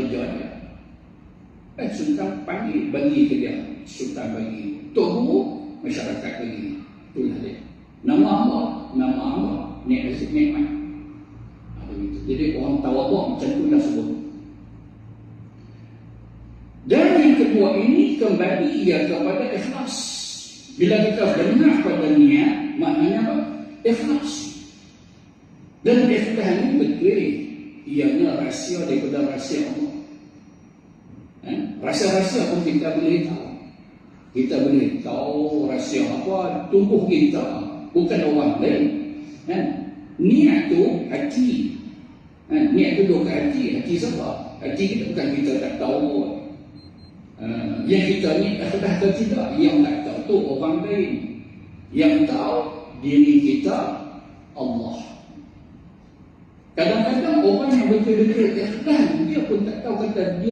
kerja dia. Eh, Sultan panggil, bagi ke dia. Sultan bagi. Tok Guru, masyarakat bagi. Itulah dia. Nama Allah, nama Allah, nikmat. Ha, begitu. Jadi orang tawaduk macam tu dah sebut. Dan yang kedua ini kembali ia kepada ikhlas. Bila kita benar pada niat, maknanya apa? Ikhlas. Dan ikhlas ini betul. Ianya rahsia daripada rahsia Allah. Eh? Rahsia-rahsia pun kita boleh tahu. Kita boleh tahu rahsia apa tubuh kita. Bukan orang lain. Eh? Niat tu hati. Eh? Niat tu dua hati. Hati siapa? Hati kita bukan kita tak tahu. Uh, yang kita ni dah atau tidak yang tak tahu tu orang lain yang tahu diri kita Allah kadang-kadang orang yang betul-betul ikhlas dia pun tak tahu kata dia